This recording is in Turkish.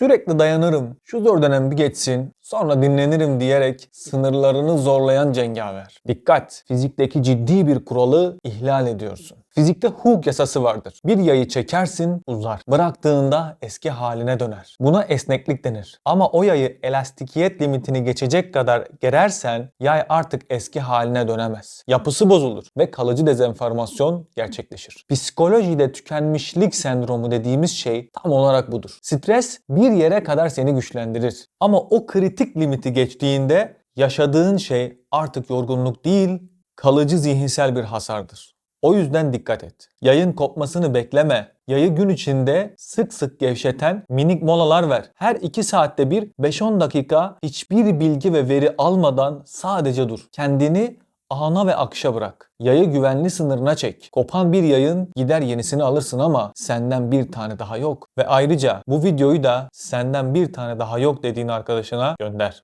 Sürekli dayanırım, şu zor dönem bir geçsin, sonra dinlenirim diyerek sınırlarını zorlayan cengaver. Dikkat! Fizikteki ciddi bir kuralı ihlal ediyorsun. Fizikte Hooke yasası vardır. Bir yayı çekersin, uzar. Bıraktığında eski haline döner. Buna esneklik denir. Ama o yayı elastikiyet limitini geçecek kadar gerersen yay artık eski haline dönemez. Yapısı bozulur ve kalıcı dezenformasyon gerçekleşir. Psikolojide tükenmişlik sendromu dediğimiz şey tam olarak budur. Stres bir yere kadar seni güçlendirir. Ama o kritik limiti geçtiğinde yaşadığın şey artık yorgunluk değil, kalıcı zihinsel bir hasardır. O yüzden dikkat et. Yayın kopmasını bekleme. Yayı gün içinde sık sık gevşeten minik molalar ver. Her 2 saatte bir 5-10 dakika hiçbir bilgi ve veri almadan sadece dur. Kendini ana ve akışa bırak. Yayı güvenli sınırına çek. Kopan bir yayın gider yenisini alırsın ama senden bir tane daha yok. Ve ayrıca bu videoyu da senden bir tane daha yok dediğin arkadaşına gönder.